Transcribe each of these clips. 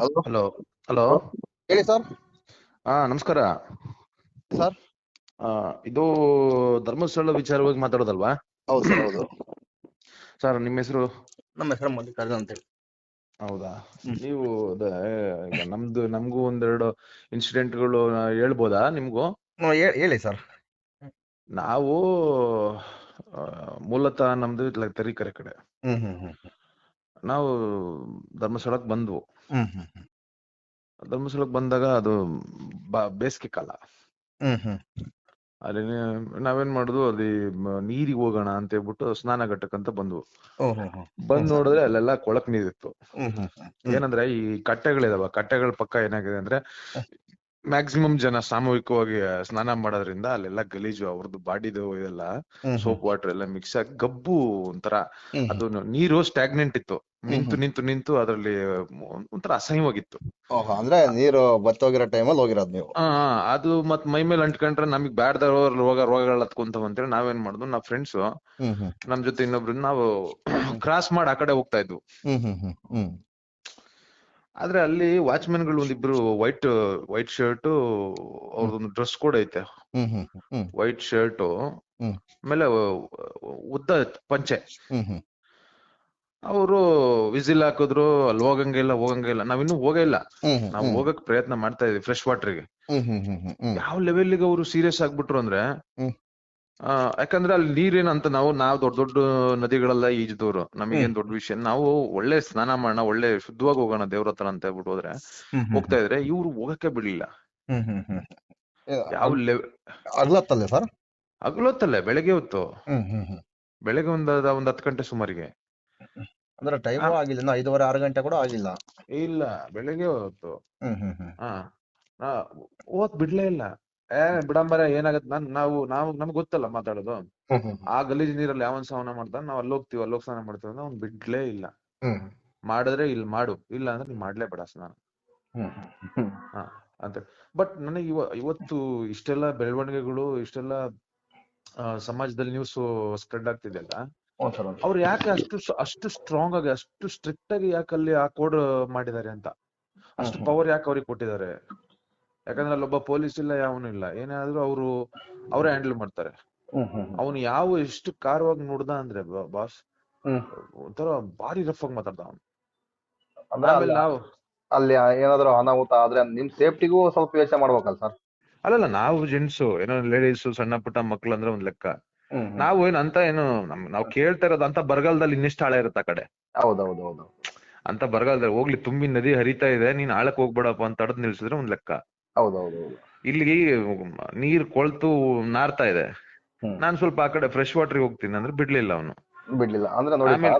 Hello? Hello hello? ಹೇಳಿ sir. ಹಾ ನಮಸ್ಕಾರ. ಸರ್? ಆ, ಇದು ಧರ್ಮಸ್ಥಳ ವಿಚಾರವಾಗಿ ಮಾತಾಡೋದಲ್ವಾ? ಹೌದು ಸರ್ ಹೌದು. ಸರ್ ನಿಮ್ಮ ಹೆಸರು? ನಮ್ಮ ಹೆಸರು ಮಲ್ಲಿಕಾರ್ಜುನ್ ಅಂತ ಹೇಳಿ. ಹೌದಾ? ಹ್ಮ್. ನೀವು ಅದೇ ಈಗ ನಮ್ದು ನಮಗೂ ಒಂದೆರಡು ಇನ್ಸಿಡೆಂಟ್ಗಳು ಹೇಳ್ಬೋದಾ ನಿಮಗೂ? ಹ್ಮ್, ಹೇ- ಹೇಳಿ ಸರ್. ನಾವು ಆ, ಮೂಲತಃ ನಮ್ದು ತರೀಕರೆ ಕಡೆ. ಹ್ಮ್ ಹ್ಮ್ ಹ್ಮ್ ನಾವು ಧರ್ಮಸ್ಥಳಕ್ಕೆ ಬಂದ್ವು. ಹ್ಮ್ ಹ್ಮ್ ಹ್ಮ್. ಧರ್ಮಸ್ಥಳಕ್ಕೆ ಬಂದಾಗ ಅದು ಬ- ಬೇಸಿಗೆ ಕಾಲ. ಹ್ಮ್ ಹ್ಮ್. ಅಲ್ಲಿ ನಾವೇನ್ ಮಾಡುದು ಅಲ್ಲಿ ಮ- ನೀರಿಗೆ ಹೋಗೋಣ ಅಂತ ಹೇಳ್ಬಿಟ್ಟು ಸ್ನಾನ ಘಟ್ಟಕ್ಕಂತ ಬಂದ್ವು. ಓ ಬಂದ್ ನೋಡಿದ್ರೆ ಅಲ್ಲೆಲ್ಲ ಕೊಳಕ್ ನೀರಿತ್ತು. ಹ್ಮ್ ಹ್ಮ್ ಹ್ಮ್. ಏನಂದ್ರೆ ಈ ಕಟ್ಟೆಗಳಿದಾವ ಕಟ್ಟೆಗಳ ಪಕ್ಕ ಏನಾಗಿದೆ ಅಂದ್ರೆ ಮ್ಯಾಕ್ಸಿಮಮ್ ಜನ ಸಾಮೂಹಿಕವಾಗಿ ಸ್ನಾನ ಮಾಡೋದ್ರಿಂದ ಅಲ್ಲೆಲ್ಲ ಗಲೀಜು ಅವ್ರದ್ದು ಬಾಡಿದು ಇದೆಲ್ಲ ಸೋಪ್ ವಾಟರ್ ಎಲ್ಲ ಮಿಕ್ಸ್ ಆಗಿ ಗಬ್ಬು ಒಂಥರ ಅದು ನೀರು ಸ್ಟಾಗ್ನೆಂಟ್ ಇತ್ತು. ನಿಂತು ನಿಂತು ನಿಂತು ಅದ್ರಲ್ಲಿ ಒಂಥರ ಅಸಹ್ಯವಾಗಿತ್ತು. ಅಂದ್ರೆ ನೀರು ಬತ್ತೋಗಿರೋ ಟೈಮಲ್ಲಿ ಹೋಗಿರೋದು ನೀವು. ಆ ಅದು ಮತ್ ಮೈ ಮೇಲೆ ಅಂಟ್ಕೊಂಡ್ರೆ ನಮಗ್ ಬ್ಯಾಡ್ದ ರೋಗ ರೋಗಗಳು ಹತ್ಕೊಂತ ಅಂತೇಳಿ ನಾವೇನ್ ಮಾಡುದು ನಾವ್ ಫ್ರೆಂಡ್ಸ್ ನಮ್ ಜೊತೆ ಇನ್ನೊಬ್ರು ನಾವು ಕ್ರಾಸ್ ಮಾಡಿ ಆ ಕಡೆ ಹೋಗ್ತಾ ಇದ್ವು. ಆದ್ರೆ ಅಲ್ಲಿ ವಾಚ್ಮೆನ್ಗಳು ಒಂದಿಬ್ರು ವೈಟ್ ವೈಟ್ ಶರ್ಟ್ ಅವ್ರದೊಂದು ಡ್ರೆಸ್ ಕೋಡ್ ಐತೆ. White shirt. ಆಮೇಲೆ ಉದ್ದ ಪಂಚೆ. ಅವರು ವಿಸಿಲ್ ಹಾಕಿದ್ರು ಅಲ್ಲಿ ಹೋಗಂಗಿಲ್ಲ ಹೋಗಂಗಿಲ್ಲ ನಾವಿನ್ನೂ ಹೋಗೇ ಇಲ್ಲ. ನಾವು ಹೋಗಕ್ ಪ್ರಯತ್ನ ಮಾಡ್ತಾ ಇದೀವಿ ಫ್ರೆಶ್ ವಾಟರ್ಗೆ. ಗೆ ಹ್ಮ್ ಹ್ಮ್ ಯಾವ ಲೆವೆಲ್ಗೆ ಅವರು ಸೀರಿಯಸ್ ಆಗ್ಬಿಟ್ರು ಅಂದ್ರೆ. ಆ ಯಾಕಂದ್ರೆ ಅಲ್ಲಿ ನೀರೇನಂತ ನಾವು ನಾವು ದೊಡ್ಡ ದೊಡ್ಡ ನದಿಗಳೆಲ್ಲ ಈಜಿದವ್ರು ನಮಗೇನ್ ದೊಡ್ಡ ವಿಷಯ ನಾವು ಒಳ್ಳೆ ಸ್ನಾನ ಮಾಡೋಣ ಒಳ್ಳೆ ಶುದ್ಧವಾಗಿ ಹೋಗೋಣ ದೇವ್ರ ಹತ್ರ ಅಂತ ಹೇಳ್ಬಿಟ್ಟು ಹೋದ್ರೆ ಹೋಗ್ತಾ ಇದ್ರೆ ಇವ್ರು ಹೋಗಕ್ಕೆ ಬಿಡ್ಲಿಲ್ಲ. ಹ್ಮ್ ಹ್ಮ್ ಹ್ಮ್. ಯಾವ ಲೆವೆಲ್ ಅಗ್ಲತ್ತಲ್ಲ ಸರ್? ಹಗಲೊತ್ತಲ್ಲೇ ಬೆಳಗ್ಗೆ ಹೊತ್ತು. ಹ್ಮ್ ಹ್ಮ್ ಹ್ಮ್. ಬೆಳಗ್ಗೆ ಒಂದ್ ಒಂದ್ ಹತ್ತು ಗಂಟೆ ಸುಮಾರಿಗೆ. ಅಂದ್ರೆ ಟೈಮ್ ಆಗಿಲ್ಲ ಐದೂವರೆ ಆರು ಗಂಟೆ ಕೂಡ ಆಗಿಲ್ಲ. ಇಲ್ಲ ಬೆಳಗ್ಗೆ ಹೊತ್ತು. ಹ್ಮ್ ಹ್ಮ್ ಹ್ಮ್. ಹಾ ನಾ ಓದ್ ಬಿಡ್ಲೇ ಇಲ್ಲ. ಏ ಬಿಡಂಬರ ಏನಾಗತ್? ನಾನ್ ನಾವು ನಾವು ನಮ್ಗ್ ಗೊತ್ತಲ್ಲ ಮಾತಾಡೋದು. ಆ ಗಲೀಜ್ ನೀರಲ್ಲಿ ಯಾವನ್ ಸ್ನಾನ ಮಾಡ್ತಾನ? ನಾವ್ ಅಲ್ಲಿ ಹೋಗ್ತಿವಿ ಅಲ್ಲಿ ಹೋಗಿ ಸ್ನಾನ ಮಾಡ್ತೀವಿ ಅಂದ್ರೆ ಅವ್ನ್ ಬಿಡ್ಲೇ ಇಲ್ಲ. ಮಾಡಿದ್ರೆ ಇಲ್ಲಿ ಮಾಡು ಇಲ್ಲ ಅಂದ್ರೆ ನೀನ್ ಮಾಡ್ಲೇಬೇಡ ಸ್ನಾನ. ಹ್ಮ್ ಹ್ಮ್ ಹಾ ಅಂತ. ಬಟ್ ನನಗೆ ಇವ ಇವತ್ತು ಇಷ್ಟೆಲ್ಲ ಬೆಳವಣಿಗೆಗಳು ಇಷ್ಟೆಲ್ಲ ಸಮಾಜದಲ್ಲಿ ನ್ಯೂಸ್ ಸ್ಪ್ರೆಡ್ ಆಗ್ತಿದೆಯಲ್ಲ ಅಲ್ಲ? ಅವ್ರು ಯಾಕೆ ಅಷ್ಟು ಅಷ್ಟು ಸ್ಟ್ರಾಂಗ್ ಆಗಿ ಅಷ್ಟು ಸ್ಟ್ರಿಕ್ಟ್ ಆಗಿ ಯಾಕಲ್ಲಿ ಅಲ್ಲಿ ಆ ಕೋಡ್ ಮಾಡಿದ್ದಾರೆ ಅಂತ? ಅಷ್ಟು ಪವರ್ ಯಾಕೆ ಅವ್ರಿಗೆ ಕೊಟ್ಟಿದ್ದಾರೆ? ಯಾಕಂದ್ರೆ ಅಲ್ಲೊಬ್ಬ ಪೊಲೀಸ್ ಇಲ್ಲ ಯಾವನು ಇಲ್ಲ. ಏನಾದ್ರೂ ಅವರು ಅವರೇ ಹ್ಯಾಂಡಲ್ ಮಾಡ್ತಾರೆ. ಅವನು ಯಾವ ಎಷ್ಟು ಕಾರವಾಗಿ ನೋಡ್ದ ಅಂದ್ರೆ ಬಾಸ್ ಒಂಥರ ಭಾರಿ ರಫ್ ಆಗಿ ಮಾತಾಡ್ದ ಅವನು. ಆಮೇಲೆ ನಾವು ಅಲ್ಲಿ ಏನಾದ್ರು ಅನಾಹುತ ಆದ್ರೆ ನಿಮ್ ಸೇಫ್ಟಿಗೂ ಸ್ವಲ್ಪ ಯೋಚನೆ ಮಾಡ್ಬೇಕಲ್ಲ ಸರ್ ಅಲ್ಲಲ್ಲ ನಾವು ಜೆಂಟ್ಸು ಏನೋ ಲೇಡೀಸ್ ಸಣ್ಣ ಪುಟ್ಟ ಮಕ್ಳು ಅಂದ್ರೆ ಒಂದ್ ಲೆಕ್ಕ. ನಾವು ಏನ್ ಅಂತ ಏನು ನಮ್ ನಾವ್ ಕೇಳ್ತಾ ಇರೋದು ಅಂತ ಬರಗಾಲದಲ್ಲಿ ಇನ್ನಿಷ್ಟು ಆಳ ಇರುತ್ತೆ ಆ ಕಡೆ. ಹೌದೌದು ಹೌದು ಅಂತ ಬರಗಾಲದಲ್ಲಿ ಹೋಗ್ಲಿ ತುಂಬಿ ನದಿ ಹರಿತಾ ಇದೆ ನೀನ್ ಆಳಕ್ ಹೋಗ್ಬೇಡಪ್ಪ ಅಂತ ತಡೆದ್ ನಿಲ್ಸಿದ್ರೆ ಒಂದ್ ಲೆಕ್ಕ. ಹೌದೌದು ಹೌದು ಇಲ್ಲಿಗೆ ನೀರ್ ಕೊಳ್ತು ನಾರ್ತಾ ಇದೆ. ನಾನ್ ಸ್ವಲ್ಪ ಆ ಕಡೆ ಫ್ರೆಶ್ ವಾಟರ್ ಹೋಗ್ತೀನಿ ಅಂದ್ರೆ ಬಿಡ್ಲಿಲ್ಲ ಅವನು. ಬಿಡ್ಲಿಲ್ಲ. ಅಂದ್ರೆ ನೋಡಿ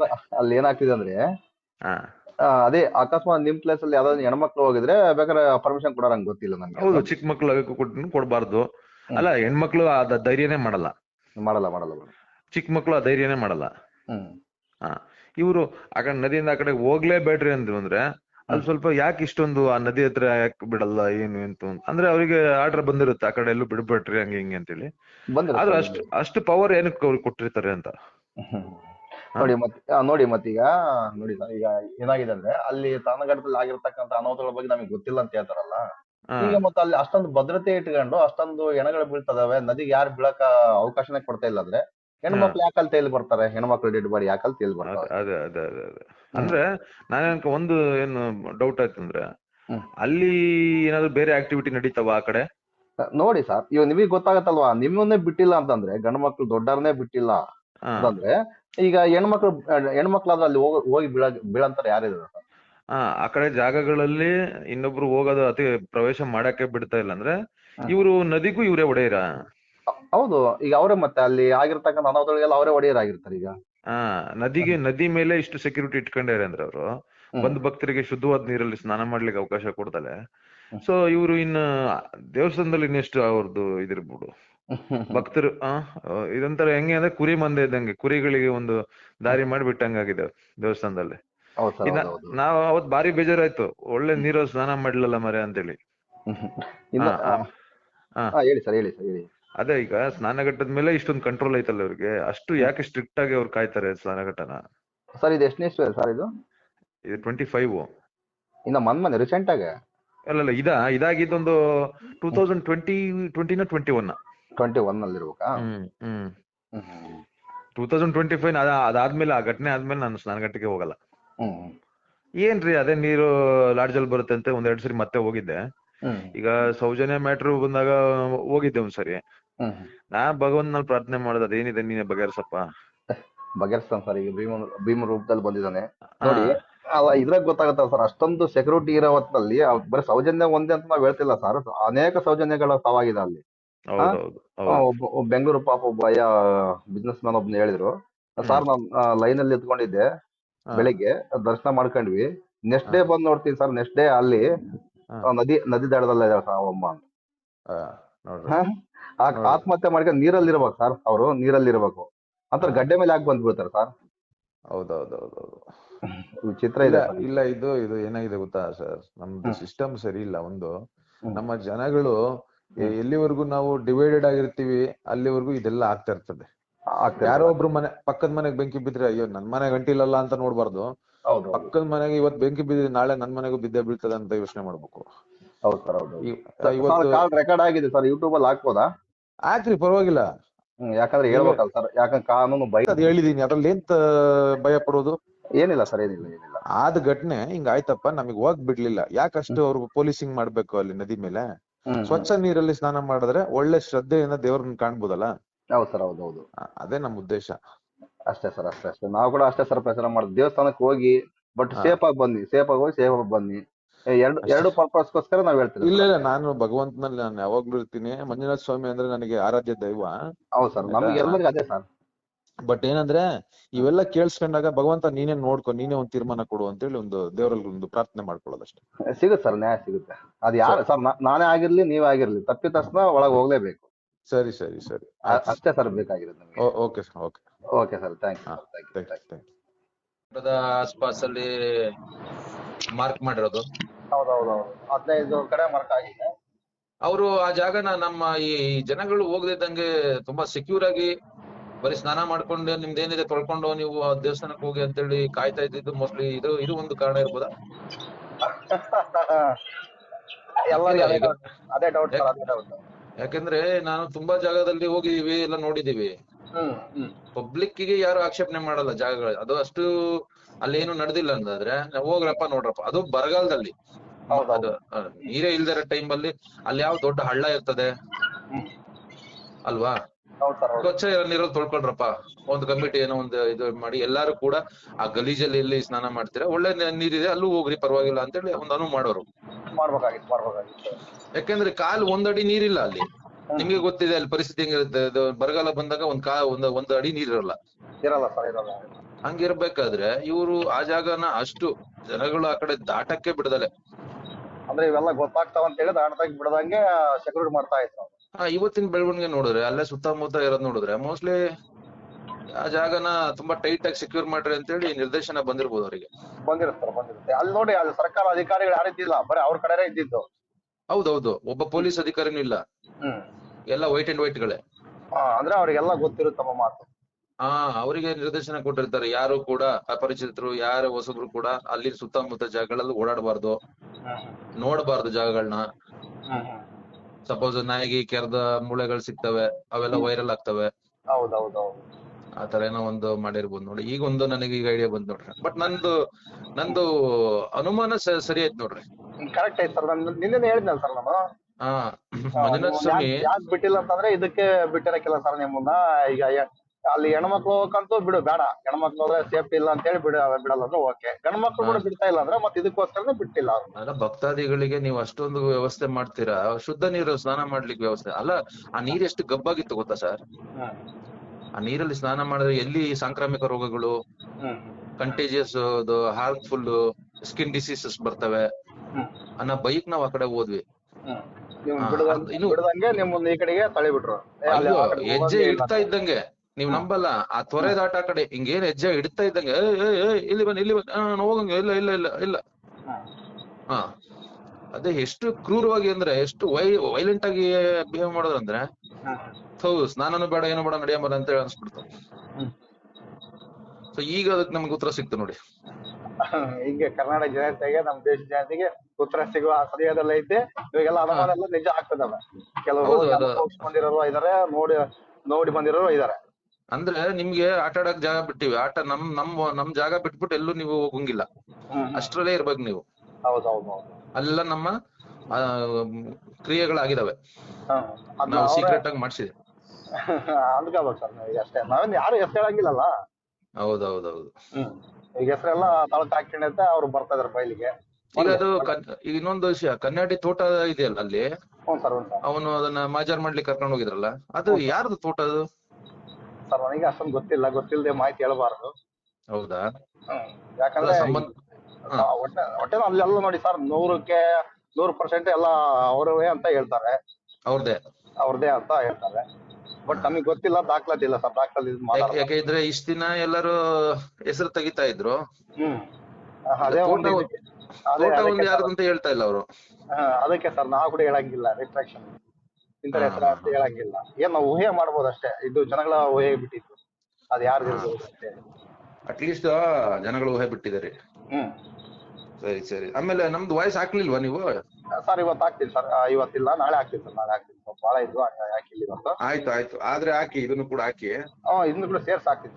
ಅಲ್ಲಿ ಏನಾಗ್ತಿದೆ ಅಂದ್ರೆ ಅದೇ ಅಕಸ್ಮಾತ್ ನಿಮ್ ಪ್ಲೇಸ್ ಅಲ್ಲಿ ಯಾವ್ದಾದ್ರು ಹೆಣ್ಮಕ್ಳು ಹೋಗಿದ್ರೆ ಬೇಕಾದ್ರೆ ಪರ್ಮಿಷನ್ ಕೊಡೋ ನಂಗೆ ಗೊತ್ತಿಲ್ಲ ನನ್ಗೆ. ಹೌದು ಚಿಕ್ಕ ಮಕ್ಳು ಕೊಟ್ಟು ಕೊಡಬಾರ್ದು. ಅಲ್ಲ ಹೆಣ್ಮಕ್ಳು ಅದ ಧೈರ್ಯನೇ ಮಾಡಲ್ಲ. ಮಾಡಲ್ಲ ಮಾಡಲ್ಲ ಚಿಕ್ಕ ಮಕ್ಳು ಆ ಧೈರ್ಯನೇ ಮಾಡಲ್ಲ. ಹ್ಮ್. ಹಾ. ಇವರು ಆ ಕಡೆ ನದಿಯಿಂದ ಆ ಕಡೆ ಹೋಗ್ಲೇಬೇಡ್ರಿ ಅಂದ್ರು ಅಂದ್ರೆ ಅಲ್ಲಿ ಸ್ವಲ್ಪ ಯಾಕೆ ಇಷ್ಟೊಂದು ಆ ನದಿ ಹತ್ರ ಯಾಕೆ ಬಿಡಲ್ಲ ಏನು ಎಂತ ಅಂತ. ಅಂದ್ರೆ ಅವರಿಗೆ ಆರ್ಡರ್ ಬಂದಿರುತ್ತೆ ಆ ಕಡೆ ಎಲ್ಲೂ ಬಿಡ್ಬೇಡ್ರಿ ಹಂಗೆ ಹಿಂಗೆ ಅಂತೇಳಿ. ಹೇಳಿ ಆದ್ರೆ ಅಷ್ಟು ಅಷ್ಟು ಪವರ್ ಏನಕ್ಕೆ ಅವ್ರಿಗೆ ಕೊಟ್ಟಿರ್ತಾರೆ ಅಂತ. ನೋಡಿ ಮತ್ತೆ ನೋಡಿ ಮತ್ತೀಗ ನೋಡಿ ಸರ್ ಈಗ ಏನಾಗಿದೆ ಅಂದ್ರೆ ಅಲ್ಲಿ ತಾನಗಡದಲ್ಲಿ ಆಗಿರ್ತಕ್ಕಂಥ ಅನಾಹುತಗಳ ಬಗ್ಗೆ ನಮಗೆ ಗೊತ್ತಿಲ್ಲ ಅಂತ ಹೇಳ್ತಾರಲ್ಲ. ಈಗ ಮತ್ತೆ ಅಲ್ಲಿ ಅಷ್ಟೊಂದು ಭದ್ರತೆ ಇಟ್ಕೊಂಡು ಅಷ್ಟೊಂದು ಹೆಣಗಳು ಬೀಳ್ತದವೆ ನದಿಗೆ ಯಾರು ಬೀಳಕ ಅವಕಾಶನೇ ಕೊಡ್ತಾ ಇಲ್ಲ ಅಂದ್ರೆ ಹೆಣ್ಮಕ್ಳು ಯಾಕಲ್ ತೇಲ್ ಬರ್ತಾರೆ? ಹೆಣ್ಮಕ್ಳು ಡೆಡ್ ಬಾಡಿ ಯಾಕಲ್ ತೇಲ್ ಅದೇ ಬರ್ತಾರೆ? ಅದೇ ಅದೇ ಅದೇ ಅದೇ. ಅಂದ್ರೆ ನಾನು ಒಂದು ಏನು ಡೌಟ್ ಆಯ್ತು ಅಂದ್ರೆ ಅಲ್ಲಿ ಏನಾದ್ರು ಬೇರೆ ಆಕ್ಟಿವಿಟಿ ನಡೀತಾವ ಆ ಕಡೆ? ನೋಡಿ ಸರ್ ಇವಾಗ ನಿಮಗೆ ಗೊತ್ತಾಗತ್ತಲ್ವಾ? ನಿಮ್ಮನ್ನೇ ಬಿಟ್ಟಿಲ್ಲ ಅಂತಂದ್ರೆ ಗಂಡ ಮಕ್ಳು ದೊಡ್ಡವ್ರನ್ನೇ ಬಿಟ್ಟಿಲ್ಲ ಅಂತಂದ್ರೆ ಈಗ ಹೆಣ್ಮಕ್ಳು ಹೆಣ್ಮಕ್ಳಾದ್ರೆ ಅಲ್ಲಿ ಹೋಗಿ ಹೋಗಿ ಬೀಳ ಬೀಳಂತಾರೆ ಯಾರಿದ್ರು ಸರ್ ಹಾ ಆ ಕಡೆ ಜಾಗಗಳಲ್ಲಿ ಇನ್ನೊಬ್ರು ಹೋಗೋದು ಅತಿ ಪ್ರವೇಶ ಮಾಡಕ್ಕೆ ಬಿಡ್ತಾ ಇಲ್ಲ ಅಂದ್ರೆ. ಇವರು ನದಿಗೂ ಇವರೇ ಒಡೆಯರ? ಹೌದು ಈಗ ಅವರೇ ಮತ್ತೆ ಅಲ್ಲಿ ಆಗಿರ್ತಕ್ಕಂಥ ಅನಾಹುತಗಳಿಗೆಲ್ಲ ಅವರೇ ಒಡೆಯರಾಗಿರ್ತಾರೆ ಈಗ. ಹಾ ನದಿಗೆ ನದಿ ಮೇಲೆ ಇಷ್ಟು ಸೆಕ್ಯೂರಿಟಿ ಇಟ್ಕೊಂಡಾರೆ ಅಂದ್ರೆ ಅವರು. ಬಂದ್ ಭಕ್ತರಿಗೆ ಶುದ್ಧವಾದ ನೀರಲ್ಲಿ ಸ್ನಾನ ಮಾಡ್ಲಿಕ್ಕೆ ಅವಕಾಶ ಕೊಡ್ತಾರೆ. ಸೊ ಇವರು ಇನ್ನು ದೇವಸ್ಥಾನದಲ್ಲಿ ಇನ್ನೆಷ್ಟು ಅವ್ರದ್ದು ಇದಿರ್ಬೋದು. ಭಕ್ತರು ಆ ಇದಂತರ ಹೆಂಗೆ ಅಂದ್ರೆ ಕುರಿ ಮಂದೆ ಇದ್ದಂಗೆ ಕುರಿಗಳಿಗೆ ಒಂದು ದಾರಿ ಮಾಡಿಬಿಟ್ಟಂಗಾಗಿದೆ ದೇವಸ್ಥಾನದಲ್ಲಿ. ನಾವ್ ಅವತ್ ಬಾರಿ ಬೇಜಾರಾಯ್ತು. ಒಳ್ಳೆ ನೀರು ಸ್ನಾನ ಮಾಡ್ಲಿಲ್ಲ ಮರೆ ಅಂತೇಳಿ. ಆ, ಆ, ಆ. ಹೇಳಿ ಸರ್ ಹೇಳಿ ಸರ್ ಹೇಳಿ. ಅದೇ ಈಗ ಸ್ನಾನಘಟ್ಟದ ಮೇಲೆ ಇಷ್ಟೊಂದು ಕಂಟ್ರೋಲ್ ಐತಲ್ಲ ಅವ್ರಿಗೆ. ಅಷ್ಟು ಯಾಕೆ ಸ್ಟ್ರಿಕ್ಟ್ ಆಗಿ ಅವ್ರು ಕಾಯ್ತಾರೆ ಸ್ನಾನಘಟ್ಟನ ಸರ್ ಇದು ಎಷ್ಟನೇ ಸರ್ ಇದು? ಇದು ಟ್ವೆಂಟಿ ಫೈವ್ ಇನ್ನ ಮನ್ ಮನೆ ರೀಸೆಂಟ್ ಆಗಿ? ಅಲ್ಲಲ್ಲ ಇದ ಇದಾಗಿದ್ದೊಂದು ಟೂ ತೌಸಂಡ್ ಟ್ವೆಂಟಿ ಟ್ವೆಂಟಿನ ಟ್ವೆಂಟಿ ಒನ್ ಟ್ವೆಂಟಿ ಒನ್ ಅಲ್ಲಿ ಇರ್ಬೇಕಾ hmm. Two thousand twenty five ಅದ ಅದಾದ್ಮೇಲೆ ಆ ಘಟನೆ ಆದ್ಮೇಲೆ ನಾನು ಸ್ನಾನಘಟ್ಟಕ್ಕೆ ಹೋಗಲ್ಲ. ಹ್ಮ್ ಏನ್ರಿ ಅದೇ ನೀರು ಲಾಡ್ಜಲ್ಲಿ ಬರುತ್ತೆ ಅಂತ ಒಂದೆರಡು ಸರಿ ಮತ್ತೆ ಹೋಗಿದ್ದೆ. ಈಗ ಸೌಜನ್ಯ ಮ್ಯಾಟ್ರ್ ಬಂದಾಗ ಹೋಗಿದ್ದೆ ಒಂದ್ಸರಿ. ನಾ ಭಗವಂತನಲ್ಲಿ ಪ್ರಾರ್ಥನೆ ಮಾಡೋದು ಅದೇನಿದೆ ನೀನೆ ಬಗೆಹರಿಸಪ್ಪ? ಬಗೆಹರಿಸ್ತಾನೆ ಸರ್ ಈಗ ಭೀಮ ಭೀಮ ರೂಪದಲ್ಲಿ ಬಂದಿದ್ದಾನೆ. ನೋಡಿ ಅಲ್ಲ ಇದ್ರಾಗ ಗೊತ್ತಾಗತ್ತ ಸರ್ ಅಷ್ಟೊಂದು ಸೆಕ್ಯೂರಿಟಿ ಇರೋ ಹೊತ್ತಲ್ಲಿ ಬರೀ ಸೌಜನ್ಯ ಒಂದೇ ಅಂತ ನಾವ್ ಹೇಳ್ತಿಲ್ಲ ಸರ್ ಅನೇಕ ಸೌಜನ್ಯಗಳ ಸಾವಾಗಿದೆ ಅಲ್ಲಿ. ಬೆಂಗಳೂರು ಪಾಪ ಒಬ್ಬ ಬಿಸ್ನೆಸ್ ಮ್ಯಾನ್ ಒಬ್ನ ಹೇಳಿದ್ರು. ಸರ್ ನಾನ್ ಲೈನ್ ಅಲ್ಲಿ ಎತ್ಕೊಂಡಿದ್ದೆ. ಬೆಳಿಗ್ಗೆ ದರ್ಶನ ಮಾಡ್ಕೊಂಡ್ವಿ. ನೆಕ್ಸ್ಟ್ ಡೇ ಬಂದ್ ನೋಡ್ತೀನಿ ಸರ್ ನೆಕ್ಸ್ಟ್ ಡೇ ಅಲ್ಲಿ ನದಿ ನದಿ ದಡದಲ್ಲ ಅಮ್ಮ ಅಂತ. ಆತ್ಮಹತ್ಯೆ ಮಾಡ್ಕೊಂಡು ನೀರಲ್ಲಿ ಇರ್ಬೇಕು ಸರ್ ಅವರು ನೀರಲ್ಲಿ ಇರ್ಬೇಕು ಅಂತ ಗಡ್ಡೆ ಮೇಲೆ ಹಾಕಿ ಬಂದ್ಬಿಡ್ತಾರೆ ಸರ್. ಹೌದೌದೌದೌದು. ವಿಚಿತ್ರ ಇದೆ ಇಲ್ಲ ಇದು ಇದು ಏನಾಗಿದೆ ಗೊತ್ತಾ ಸರ್? ನಮ್ದು ಸಿಸ್ಟಮ್ ಸರಿ ಇಲ್ಲ ಒಂದು. ನಮ್ಮ ಜನಗಳು ಎಲ್ಲಿವರೆಗೂ ನಾವು ಡಿವೈಡೆಡ್ ಆಗಿರ್ತೀವಿ ಅಲ್ಲಿವರೆಗೂ ಇದೆಲ್ಲ ಆಗ್ತಾ ಇರ್ತದೆ. ಯಾರೋ. ಒಬ್ರು ಮನೆ ಪಕ್ಕದ ಮನೆಗೆ ಬೆಂಕಿ ಬಿದ್ರೆ ಅಯ್ಯೋ ನನ್ ಮನೆ ಗಂಟಿಲಲ್ಲ ಅಂತ ನೋಡ್ಬಾರ್ದು. ಪಕ್ಕದ ಮನೆಗೆ ಇವತ್ ಬೆಂಕಿ ಬಿದ್ದಿದೆ ನಾಳೆ ನನ್ ಮನೆಗೂ ಬಿದ್ದೇ ಬೀಳ್ತದೆ ಅಂತ ಯೋಚನೆ ಮಾಡ್ಬೇಕು. ಹೌದು ಸರ್ ಹೌದು ಈ- ಇವತ್ತು ಕಾಲ್ ರೆಕಾರ್ಡ್ ಆಗಿದೆ ಸರ್ ಯೂಟ್ಯೂಬ್ ಅಲ್ಲಿ ಹಾಕ್ಬೋದಾ? ಆಕ್ರಿ ಪರವಾಗಿಲ್ಲ. ಹ್ಮ್, ಯಾಕಂದ್ರೆ ಹೇಳ್ಬೇಕಲ್ಲ ಸರ್ ಯಾಕಂದ್ರೆ ಕಾನೂನು ಭಯ ಅದ್ ಹೇಳಿದೀನಿ ಅದ್ರಲ್ಲಿ ಏನ್ ತ- ಭಯ ಪಡೋದು ಏನಿಲ್ಲ ಸರ್ ಏನಿಲ್ಲ ಏನಿಲ್ಲ. ಆದ ಘಟನೆ ಹಿಂಗ್ ಆಯ್ತಪ್ಪ ನಮಗ್ ಹೋಗ್ ಬಿಡ್ಲಿಲ್ಲ ಯಾಕಷ್ಟು ಅವ್ರು ಪೊಲೀಸಿಂಗ್ ಮಾಡ್ಬೇಕು ಅಲ್ಲಿ ನದಿ ಮೇಲೆ? ಹ್ಮ್, ಸ್ವಚ್ಛ ನೀರಲ್ಲಿ ಸ್ನಾನ ಮಾಡಿದ್ರೆ ಒಳ್ಳೆ ಶ್ರದ್ಧೆಯಿಂದ ದೇವ್ರನ್ನ ಕಾಣ್ಬೋದಲ್ಲ? ಹೌದು ಸರ್ ಹೌದು ಹೌದು. ಆ, ಅದೇ ನಮ್ಮ ಉದ್ದೇಶ. ಅಷ್ಟೇ ಸರ್ ಅಷ್ಟೇ ಅಷ್ಟೇ. ನಾವು ಕೂಡ ಅಷ್ಟೇ ಸರ್ ಪ್ರಚಾರ ಮಾಡ್ತೀವಿ ದೇವಸ್ಥಾನಕ್ಕೆ ಹೋಗಿ ಬಟ್ ಹಾ. ಸೇಫ್ ಆಗಿ ಬನ್ನಿ ಸೇಫ್ ಆಗಿ ಹೋಗಿ ಸೇಫ್ ಆಗಿ ಬನ್ನಿ ಎರಡು ಅಷ್ಟೇ. ಎರಡು ಪರ್ಪಸ್ಗೋಸ್ಕರ ನಾವ್ ಹೇಳ್ತೀವಿ ಇಲ್ಲ ಇಲ್ಲ ನಾನು ಭಗವಂತನಲ್ಲಿ ನಾನು ಯಾವಾಗ್ಲೂ ಇರ್ತೀನಿ. ಮಂಜುನಾಥ ಸ್ವಾಮಿ ಅಂದ್ರೆ ನನಗೆ ಆರಾಧ್ಯ ದೈವ. ಹೌದು ಸರ್ ನಮ್ಗೆ ಎಲ್ಲರಿಗೂ ಅದೇ ಸರ್. ಬಟ್ ಏನಂದ್ರೆ ಇವೆಲ್ಲ ಕೇಳಿಸ್ಕೊಂಡಾಗ ಭಗವಂತ ನೀನೇ ನೋಡ್ಕೊ ನೀನೇ ಒಂದ್ ತೀರ್ಮಾನ ಕೊಡು ಅಂತ ಹೇಳಿ ಒಂದು ದೇವರಲ್ಲಿ ಒಂದು ಪ್ರಾರ್ಥನೆ ಮಾಡ್ಕೊಳ್ಳೋದಷ್ಟೇ. ಸಿಗುತ್ತೆ ಸರ್ ನ್ಯಾಯ ಸಿಗುತ್ತೆ. ಅದು ಯಾರು ಸರ್. ನಾ- ನಾನೇ ಆಗಿರ್ಲಿ ನೀವೇ ಆಗಿರ್ಲಿ ತಪ್ಪಿ ತಕ್ಷಣ ಒಳಗೆ ಹೋಗ್ಲೇಬೇಕು. ಸರಿ ಸರಿ ಸರಿ. ಅಷ್ಟೇ ಸರ್ ಬೇಕಾಗಿರೋದು ನಮಗೆ. Okay sir okay. Okay sir thank you thank you thank you thank you ಆಸ್ಪಾಸ್ ಅಲ್ಲಿ ಮಾರ್ಕ್ ಮಾಡಿರೋದು. ಹದಿನೈದು ಕಡೆ ಮಾರ್ಕ್ ಆಗಿದೆ. ಅವರು ಆ ಜಾಗನ ನಮ್ಮ ಈ ಜನಗಳು ಹೋಗದಿದ್ದಂಗೆ ತುಂಬಾ ಸೆಕ್ಯೂರ್ ಆಗಿ ಬರೀ ಸ್ನಾನ ಮಾಡ್ಕೊಂಡು ನಿಮ್ದು ಏನಿದೆ ತೊಳ್ಕೊಂಡು ನೀವು ಆ ದೇವಸ್ಥಾನಕ್ಕೆ ಹೋಗಿ ಅಂತೇಳಿ ಕಾಯ್ತಾ ಇದ್ದಿದ್ದು ಮೋಸ್ಟ್ಲಿ ಇದು ಇದು ಒಂದು ಕಾರಣ ಇರ್ಬೋದಾ? ಎಲ್ಲರಿಗೂ ಅದೇ doubt. ಅದೇ ಡೌಟ್ ಸರ್ ಅದೇ ಡೌಟ್ ಯಾಕಂದ್ರೆ ನಾನು ತುಂಬಾ ಜಾಗದಲ್ಲಿ ಹೋಗಿದೀವಿ ಎಲ್ಲ ನೋಡಿದೀವಿ ಪಬ್ಲಿಕ್ಗೆ ಯಾರು ಆಕ್ಷೇಪಣೆ ಮಾಡಲ್ಲ ಜಾಗಗಳು ಅದು ಅಷ್ಟು ಅಲ್ಲಿ ಏನು ನಡೆದಿಲ್ಲ ಅಂತಂದ್ರೆ ಹೋಗ್ರಪ್ಪ ನೋಡ್ರಪ್ಪ. ಅದು ಬರಗಾಲದಲ್ಲಿ. ಅದು ನೀರೇ ಇಲ್ದಿರೋ ಟೈಮ್ ಅಲ್ಲಿ ಅಲ್ಲಿ ಯಾವ ದೊಡ್ಡ ಹಳ್ಳ ಇರ್ತದೆ? ಅಲ್ವಾ? ಸ್ವಚ್ಛ ನೀರಲ್ಲಿ ತೊಳ್ಕೊಳ್ರಪ್ಪ ಒಂದು ಕಮಿಟಿ ಏನೋ ಒಂದು ಇದು ಮಾಡಿ ಎಲ್ಲಾರು ಕೂಡ ಆ ಗಲೀಜಲ್ಲಿ ಇಲ್ಲಿ ಸ್ನಾನ ಮಾಡ್ತೀರಾ? ಒಳ್ಳೆ ನೀರಿದೆ ಅಲ್ಲೂ ಹೋಗ್ರಿ ಪರವಾಗಿಲ್ಲ ಅಂತೇಳಿ ಒಂದು ಅನುವು ಮಾಡೋರು. ಯಾಕಂದ್ರೆ ಕಾಲ್ ಒಂದಡಿ ನೀರಿಲ್ಲ ಅಲ್ಲಿ. ನಿಮ್ಗೆ ಗೊತ್ತಿದೆ ಅಲ್ಲಿ ಪರಿಸ್ಥಿತಿ ಹೆಂಗಿರುತ್ತೆ? ಅದು ಬರಗಾಲ ಬಂದಾಗ ಒಂದ್ ಕಾ ಒಂದ್ ಒಂದ್ ಅಡಿ ನೀರಿರಲ್ಲ ಇರಲ್ಲ. ಸರ್ ಇರಲ್ಲ. ಹಂಗಿರ್ಬೇಕಾದ್ರೆ ಇವರು ಆ ಜಾಗನ ಅಷ್ಟು ಜನಗಳು ಆ ಕಡೆ ದಾಟಕ್ಕೆ ಬಿಡದಲೆ. ಅಂದ್ರೆ ಇವೆಲ್ಲ ಗೊತ್ತಾಗ್ತಾವ ಅಂತ ಹೇಳಿ ದಾಟದಾಗ ಬಿಡದಂಗೆ ಸೆಕ್ಯೂರಿಟಿ ಮಾಡ್ತಾ ಇದ್ರು ಹಾ ಆ, ಇವತ್ತಿನ ಬೆಳವಣಿಗೆ ನೋಡಿದ್ರೆ ಅಲ್ಲೇ ಸುತ್ತಮುತ್ತ ಇರೋದ್ ನೋಡಿದ್ರೆ ಮೋಸ್ಟ್ಲಿ ಆ ಜಾಗನ ತುಂಬಾ ಟೈಟ್ ಆಗಿ ಸೆಕ್ಯೂರ್ ಮಾಡ್ರಿ ಅಂತೇಳಿ ನಿರ್ದೇಶನ ಬಂದಿರ್ಬೋದು ಅವರಿಗೆ. ಬಂದಿರುತ್ತೆ ಸರ್ ಬಂದಿರುತ್ತೆ. ಅಲ್ಲಿ ನೋಡಿ ಅಲ್ಲಿ ಸರ್ಕಾರ ಅಧಿಕಾರಿಗಳು ಯಾರಿದ್ದಿಲ್ಲ ಬರೀ ಅವ್ರ ಕಡೆನೇ ಇದ್ದಿದ್ದು. ಹೌದೌದು. ಒಬ್ಬ ಪೊಲೀಸ್ ಅಧಿಕಾರಿನೂ ಇಲ್ಲ. ಹ್ಮ್. ಎಲ್ಲ ವೈಟ್ ಅಂಡ್ ವೈಟ್ ಗಳೇ. ಆ, ಅಂದ್ರೆ ಅವ್ರಿಗೆಲ್ಲ ಗೊತ್ತಿರುತ್ತಮ್ಮ ಮಾತು. ಹಾ ಅವರಿಗೆ ನಿರ್ದೇಶನ ಕೊಟ್ಟಿರ್ತಾರೆ. ಯಾರು ಕೂಡ ಅಪರಿಚಿತರು ಯಾರು ಹೊಸಬ್ರು ಕೂಡ ಅಲ್ಲಿ ಸುತ್ತಮುತ್ತ ಜಾಗಗಳಲ್ಲಿ ಓಡಾಡಬಾರ್ದು. ನೋಡಬಾರ್ದು ಜಾಗಗಳನ್ನ ಸಪೋಸ್ ನಾಯಿಗೆ ಕೆರೆದ ಮೂಳೆಗಳು ಸಿಗ್ತವೆ ಅವೆಲ್ಲ ವೈರಲ್ ಆಗ್ತವೆ. ಹೌದೌದೌದು. ಆ ತರ ಏನೋ ಒಂದು ಮಾಡಿರ್ಬೋದು ನೋಡಿ ಈಗ ಒಂದು ನನಗೆ ಈಗ ಐಡಿಯಾ ಬಂದ್ ನೋಡ್ರಿ. ಬಟ್ ನಂದು ನಂದು ಅನುಮಾನ ಸ- ಸರಿ ಆಯ್ತು ನೋಡ್ರಿ. ಕರೆಕ್ಟ್ ಐತೆ ಸರ್. ನಾನು ನಿನ್ನೆ ಹೇಳಿದ್ನಲ್ಲ ಸರ್ ನಾನು. ಹಾ. ಮಂಜುನಾಥ ಸ್ವಾಮಿ. ಯಾಕೆ ಬಿಟ್ಟಿಲ್ಲ ಅಂತಂದ್ರೆ ಇದಕ್ಕೆ ಬಿಟ್ಟಿರಕ್ಕಿಲ್ಲ ಸರ್ ನಿಮ್ಮನ್ನ. ಈಗ ಅಲ್ಲಿ ಹೆಣ್ಮಕ್ಳು ಹೋಗಕ್ಕಂತೂ ಬಿಡು ಬೇಡ. ಹೆಣ್ಮಕ್ಳು ಹೋದ್ರೆ ಸೇಫ್ಟಿ ಇಲ್ಲ ಅಂತ ಹೇಳಿ ಬಿಡ ಬಿಡಲ್ಲ ಅಂದ್ರೆ ಓಕೆ. ಗಂಡ್ಮಕ್ಳು ಕೂಡ ಬಿಡ್ತಾ ಇಲ್ಲ ಅಂದ್ರೆ ಮತ್ತೆ ಇದಕ್ಕೋಸ್ಕರನೇ ಬಿಟ್ಟಿಲ್ಲ ಅಲ್ಲ ಭಕ್ತಾದಿಗಳಿಗೆ ನೀವು ಅಷ್ಟೊಂದು ವ್ಯವಸ್ಥೆ ಮಾಡ್ತೀರಾ? ಶುದ್ಧ ನೀರು ಸ್ನಾನ ಮಾಡ್ಲಿಕ್ಕೆ ವ್ಯವಸ್ಥೆ. ಅಲ್ಲ ಆ ನೀರ್ ಎಷ್ಟು ಗಬ್ಬಾಗಿತ್ತು ಗೊತ್ತಾ ಸರ್? ಆ ನೀರಲ್ಲಿ ಸ್ನಾನ ಮಾಡಿದ್ರೆ ಎಲ್ಲಿ ಸಾಂಕ್ರಾಮಿಕ ರೋಗಗಳು? ಕಂಟೇಜಿಯಸ್ ಹಾರ್ಮ್ಫುಲ್ ಸ್ಕಿನ್ ಡಿಸೀಸಸ್ ಬರ್ತವೆ. ಅನ್ನೋ ಬೈಕ್ ನಾವ್ ಆ ಕಡೆ ಹೋದ್ವಿ. ಹಾ, ಬಿಡದಂಗೆ ಅದು ಇನ್ನು- ಬಿಡದಂಗೆ ನಿಮ್ಮನ್ನ ಈ ಕಡೆಗೆ ತಳಿ ಬಿಟ್ರು. ಏ, ಅಲ್ಲಿ ಅಯ್ಯೋ ಆ ಕಡೆ ಹೆಜ್ಜೆ ಇಲ್ಲ. ಇಡ್ತಾ ಇದ್ದಂಗೆ. ನೀವ್ ನಂಬಲ್ಲ. ಆ ತೊರೆ ದಾಟ ಆ ಕಡೆ. ಹಿಂಗೇನ್ ಹೆಜ್ಜೆ ಇಡ್ತಾ ಇದ್ದಂಗೆ. ಏ, ಏ, ಏ, ಇಲ್ಲಿ ಬನ್ನಿ ಇಲ್ಲಿ ಬನ್ನಿ. ಆ, ನಾನ್ ಹೋಗಂಗೆ. ಇಲ್ಲ ಇಲ್ಲ ಇಲ್ಲ ಇಲ್ಲ. ಹ. ಹಾ. ಅದೇ ಎಷ್ಟು ಕ್ರೂರವಾಗಿ ಅಂದ್ರೆ ಎಷ್ಟು ವೈ ವೈಲೆಂಟ್ ಆಗಿ ಬಿಹೇವ್ ಮಾಡೋದಂದ್ರೆ ಹೌದು ಸ್ನಾನನು ಬೇಡ ಏನು ಬೇಡ ನಡೆಯಂಬಲ್ಲ ಅಂತ ಹೇಳಿ ಅನ್ಸ್ಬಿಡ್ತು. ಹ್ಮ್. ಸೊ ಈಗ ಅದಕ್ಕೆ ನಮ್ಗೆ ಉತ್ತರ ಸಿಕ್ತು ನೋಡಿ. ಹಿಂಗೆ ಕರ್ನಾಟಕ ಜನತೆಗೆ ನಮ್ಮ ದೇಶ ಜನತೆಗೆ ಉತ್ತರ ಸಿಗುವ ಸರಿಯಾದಲ್ಲ ಐತೆ. ಇವಾಗೆಲ್ಲ ಅನುಮಾನ ನಿಜ ಆಗ್ತದಲ್ಲ. ಕೆಲವರು ಎಲ್ಲ ಬಂದಿರೋರು ಇದಾರೆ ನೋಡಿ ನೋಡಿ ಬಂದಿರೋರು ಇದಾರೆ. ಅಂದ್ರೆ ನಿಮ್ಗೆ ಆಟ ಆಡಕ್ ಜಾಗ ಬಿಟ್ಟಿವಿ. ಆಟ ನಮ್ ನಮ್ ನಮ್ ಜಾಗ ಬಿಟ್ಬಿಟ್ಟು ಎಲ್ಲೂ ನೀವು ಹೋಗಂಗಿಲ್ಲ. ಅಷ್ಟ್ರಲ್ಲೇ ಇರ್ಬೇಕು ನೀವು. ಅಲ್ಲೆಲ್ಲ ನಮ್ಮ ಕ್ರಿಯೆಗಳಾಗಿದಾವೆ. ನಾವು ಸೀಕ್ರೆಟ್ ಆಗಿ ಮಾಡಿಸಿದೆ ಅಷ್ಟೇ. ನಾವೇನ್ ಯಾರು ಎಸ್ ಹೇಳಂಗಿಲ್ಲಲ್ಲ. ಹೌದೌದೌದು. ಹ್ಮ್. ಈಗ ಹೆಸರೆಲ್ಲ ತಳಕ್ ಅಂತ ಅವ್ರು ಬರ್ತಾ ಇದಾರೆ ಬಯಲಿಗೆ. ಈಗ ಅದು ಕನ್- ಈಗ ಇನ್ನೊಂದು ವಿಷಯ ಕನ್ನಡಿ ತೋಟ ಇದೆಯಲ್ಲ ಅಲ್ಲಿ? ಹ್ಞೂ ಸರ್ ಹ್ಞೂ ಸರ್. ಅವನು ಅದನ್ನ ಮಾಜಾರ್ ಮಾಡ್ಲಿಕ್ಕೆ ಕರ್ಕೊಂಡು ಹೋಗಿದ್ರಲ್ಲ? ಅದು ಯಾರ್ದು ತೋಟ ಅದು? ಸರ್ ನನಗೆ ಅಷ್ಟೊಂದು ಗೊತ್ತಿಲ್ಲ ಗೊತ್ತಿಲ್ಲದೆ ಮಾಹಿತಿ ಹೇಳಬಾರದು. ಹೌದಾ? ಹ್ಮ್ ಅಲ್ಲ, ಯಾಕಂದ್ರೆ ಸಂಬಂಧ ಹಾ. ಆ, ಒಟ್ಟೆ ಒಟ್ಟೆ ಅಲ್ಲೆಲ್ಲ ನೋಡಿ ಸರ್ ನೂರಕ್ಕೆ ನೂರು ಪರ್ಸೆಂಟ್ ಎಲ್ಲ ಅವರವೇ ಅಂತ ಹೇಳ್ತಾರೆ. ಅವ್ರದೇ? ಅವ್ರದೇ ಅಂತ ಹೇಳ್ತಾರೆ. ಬಟ್ ನಮಗೆ ಗೊತ್ತಿಲ್ಲ ದಾಖಲಾತಿ ಇಲ್ಲ ಸರ್ ದಾಖಲಾತಿ ಇದು ಮಾತಾಡಲ್ಲ ಯಾಕೆ ಇದ್ರೆ ಇಷ್ಟ ದಿನ ಎಲ್ಲರೂ ಹೆಸರು ತೆಗಿತಾ ಇದ್ರು. ಹ್ಮ್. ಅದೇ ಒಂದು ಇದಕ್ಕೆ- ಅದೇ ಒಂದು ಯಾರ್ದು ಅಂತ ಹೇಳ್ತಾ ಇಲ್ಲ ಅವರು. ಹಾ, ಅದಕ್ಕೆ ಸರ್ ನಾವು ಕೂಡ ಹೇಳಂಗಿಲ್ಲ ರಿಟ್ರಾಕ್ಷನ್ ಇಂತರ ಹಾ, ಹೆಸರು ಅಂತ ಹೇಳಂಗಿಲ್ಲ. ಏನ್ ನಾವು ಊಹೆ ಮಾಡ್ಬೋದು ಅಷ್ಟೇ. ಇದು ಜನಗಳ ಊಹೆ ಬಿಟ್ಟಿದ್ದು ಅದು ಯಾರು ಇರ್ಬೋದು ಅಷ್ಟೇ. ಅಟ್ಲೀಸ್ಟ್ ಜನಗಳು ಊಹೆ ಬಿಟ್ಟಿದ್ದಾರೆ. ಹ್ಮ್. ಸರಿ ಸರಿ. ಆಮೇಲೆ ನಮ್ದು ವಾಯ್ಸ್ ಹಾಕ್ಲಿಲ್ವಾ ನೀವು? ಸರ್ ಇವತ್ತು ಹಾಕ್ತೀನಿ ಸರ್ ಇವತ್ತಿಲ್ಲ ನಾಳೆ ಹಾಕ್ತೀನಿ ಸರ್ ನಾಳೆ ಹಾಕ್ತೀನಿ. ಭಾಳ ಇದ್ವು ಹಂಗಾಗಿ ಹಾಕಿಲ್ಲ ಇವತ್ತು ಆಯ್ತು ಆಯ್ತು. ಆದ್ರೆ ಹಾಕಿ ಇದನ್ನು ಕೂಡ ಹಾಕಿ. ಹಾ ಇದನ್ನು ಕೂಡ ಸೇರ್ಸಿ ಹಾಕ್ತೀನಿ